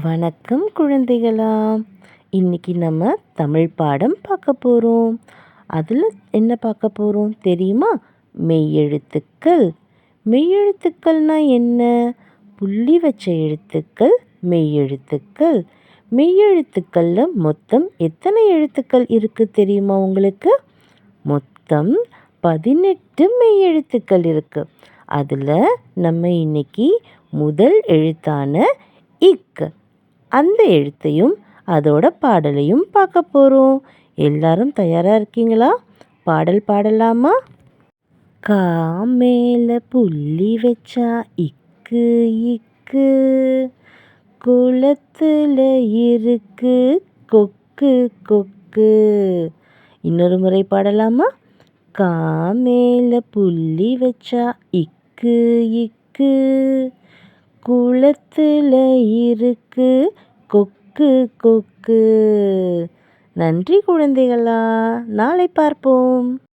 வணக்கம் குழந்தைகளா. இன்னைக்கு நம்ம தமிழ் பாடம் பார்க்க போகிறோம் அதில் என்ன பார்க்க போகிறோம் தெரியுமா? மெய்யெழுத்துக்கள். மெய்யெழுத்துக்கள்னால் என்ன? புள்ளி வச்ச எழுத்துக்கள் மெய்யெழுத்துக்கள். மெய்யெழுத்துக்களில் மொத்தம் எத்தனை எழுத்துக்கள் இருக்குது தெரியுமா உங்களுக்கு? மொத்தம் பதினெட்டு மெய்யெழுத்துக்கள் இருக்குது அதில் நம்ம இன்னைக்கு முதல் எழுத்தான இக்கு அந்த எழுத்தையும் அதோட பாடலையும் பார்க்க போகிறோம் எல்லாரும் தயாராக இருக்கீங்களா? பாடல் பாடலாமா? கா மேல புள்ளி வச்சா இக்கு இக்கு. குளத்தில் இருக்கு கொக்கு கொக்கு. இன்னொரு முறை பாடலாமா? கா மேல புள்ளி வச்சா இக்கு இக்கு. குளத்துல இருக்கு. கொக்கு கொக்கு. நன்றி குழந்தைகளா. நாளை பார்ப்போம்.